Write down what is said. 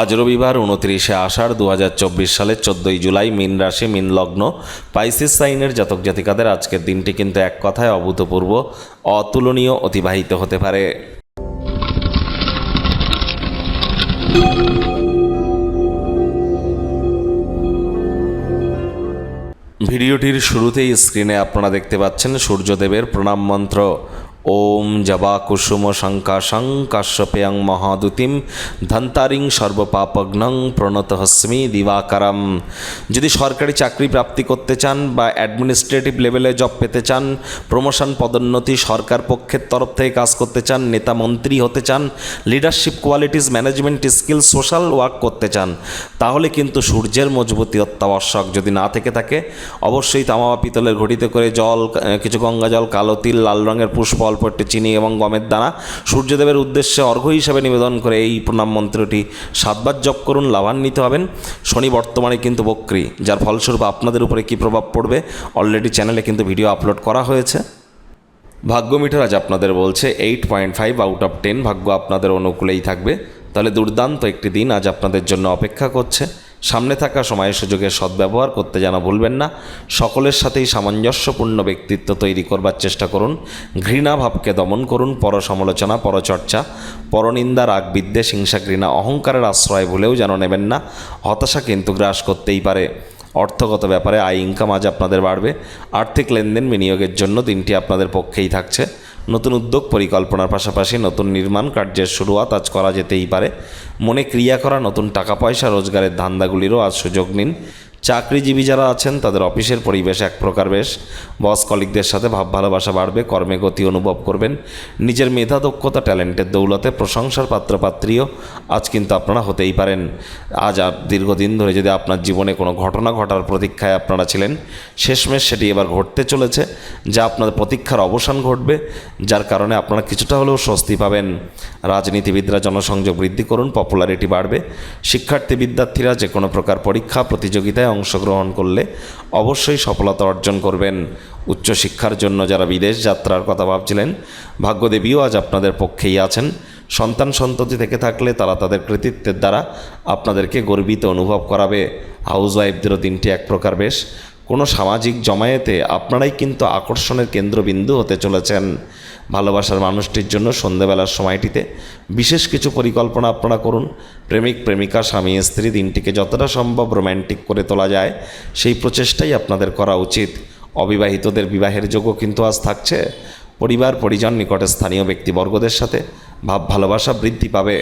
আজ রবিবার উনত্রিশে আষাঢ় দু হাজার চব্বিশ সালের চোদ্দই জুলাই মিন রাশি, মিন লগ্ন, পাইসিস সাইনের জাতক জাতিকাদের আজকের দিনটি কিন্তু এক কথায় অভূতপূর্ব, অতুলনীয়, অতিবাহিত হতে পারে। ভিডিওটির শুরুতেই স্ক্রিনে আপনারা দেখতে পাচ্ছেন সূর্যদেবের প্রণাম মন্ত্র। ওম জবা কুসুম শঙ্কাশং কাশ্যপেয়ং মহাদুতিম ধন্তারিং সর্বপাপগ্নং প্রণত হস্মি দিবাকারম। যদি সরকারি চাকরি প্রাপ্তি করতে চান বা অ্যাডমিনিস্ট্রেটিভ লেভেলে জব পেতে চান প্রমোশন পদোন্নতি সরকার পক্ষের তরফ থেকে কাজ করতে চান, নেতা মন্ত্রী হতে চান leadership qualities management skill social work করতে চান, তাহলে কিন্তু সূর্যের মজবুতি অত্যাবশ্যক। যদি না থেকে থাকে, অবশ্যই তামা পিতলের ঘটিতে করে জল কিছু গঙ্গা জল, কালো তিল, লাল রঙের পুষ্প অল্প একটু চিনি এবং গমের দানা। সূর্যদেবের উদ্দেশ্যে অর্ঘ্য হিসাবে নিবেদন করে এই প্রণাম মন্ত্রটি সাতবার জপ করুন, লাভান্বিত হবেন। শনি বর্তমানে কিন্তু বক্রী, যার ফলস্বরূপ আপনাদের উপরে কী প্রভাব পড়বে? অলরেডি চ্যানেলে কিন্তু ভিডিও আপলোড করা হয়েছে। ভাগ্য মিটার আজ আপনাদের বলছে eight point five out of ten ভাগ্য আপনাদের অনুকূলেই থাকবে। তাহলে দুর্দান্ত একটি দিন আজ আপনাদের জন্য অপেক্ষা করছে। সামনে থাকা সময়ের সুযোগের সদ্ব্যবহার করতে যেন ভুলবেন না। সকলের সাথেই সামঞ্জস্যপূর্ণ ব্যক্তিত্ব তৈরি করবার চেষ্টা করুন। ঘৃণা ভাবকে দমন করুন। পর সমালোচনা পরচর্চা, পরনিন্দা রাগ বিদ্বেষ হিংসা, ঘৃণা, অহংকারের আশ্রয় ভুলেও যেন নেবেন না। হতাশা কিন্তু গ্রাস করতেই পারে। অর্থগত ব্যাপারে আয় ইনকাম আজ আপনাদের বাড়বে। আর্থিক লেনদেন বিনিয়োগের জন্য দিনটি আপনাদের পক্ষেই থাকছে। নতুন উদ্যোগ পরিকল্পনার পাশাপাশি নতুন নির্মাণ কার্যের শুরুয়াত আজ করা যেতেই পারে। মনে ক্রিয়া করা নতুন টাকা পয়সা রোজগারের ধান্দাগুলিরও আজ সুযোগ নিন। চাকরিজীবী যারা আছেন, তাদের অফিসের পরিবেশ এক প্রকার বেশ। বস কলিকদের সাথে ভাব ভালোবাসা বাড়বে, কর্মে গতি অনুভব করবেন। নিজের মেধা, দক্ষতা, ট্যালেন্টের দৌলতে প্রশংসার পাত্রপাত্রীও আজ কিন্তু আপনারা হতেই পারেন। আজ আর দীর্ঘদিন ধরে যদি আপনার জীবনে কোনো ঘটনা ঘটার প্রতীক্ষায় আপনারা ছিলেন, শেষমেশ সেটি এবার ঘটতে চলেছে, যা আপনাদের প্রতীক্ষার অবসান ঘটবে, যার কারণে আপনারা কিছুটা হলেও স্বস্তি পাবেন। রাজনীতিবিদরা জনসংযোগ বৃদ্ধি করুন, পপুলারিটি বাড়বে। শিক্ষার্থী বিদ্যার্থীরা যে কোনো প্রকার পরীক্ষা, প্রতিযোগিতায় অংশগ্রহণ করলে অবশ্যই সফলতা অর্জন করবেন। উচ্চশিক্ষার জন্য যারা বিদেশ যাত্রার কথা ভাবছিলেন, ভাগ্যদেবীও আজ আপনাদের পক্ষেই আছেন। সন্তান সন্ততি থেকে থাকলে তারা তাদের কৃতিত্বের দ্বারা আপনাদেরকে গর্বিত অনুভব করাবে। হাউস ওয়াইফদেরও দিনটি এক প্রকার বেশ। কোনো সামাজিক জমায়েতে আপনারাই কিন্তু আকর্ষণের কেন্দ্রবিন্দু হতে চলেছেন। ভালোবাসার মানুষটির জন্য সন্ধেবেলার সময়টিতে বিশেষ কিছু পরিকল্পনা আপনারা করুন। প্রেমিক, প্রেমিকা, স্বামী, স্ত্রী, দিনটিকে যতটা সম্ভব রোম্যান্টিক করে তোলা যায়, সেই প্রচেষ্টাই আপনাদের করা উচিত। অবিবাহিতদের বিবাহের যোগও কিন্তু আজ থাকছে। পরিবার, পরিজন, নিকটে স্থানীয় ব্যক্তিবর্গদের সাথে ভাব ভালোবাসা বৃদ্ধি পাবে।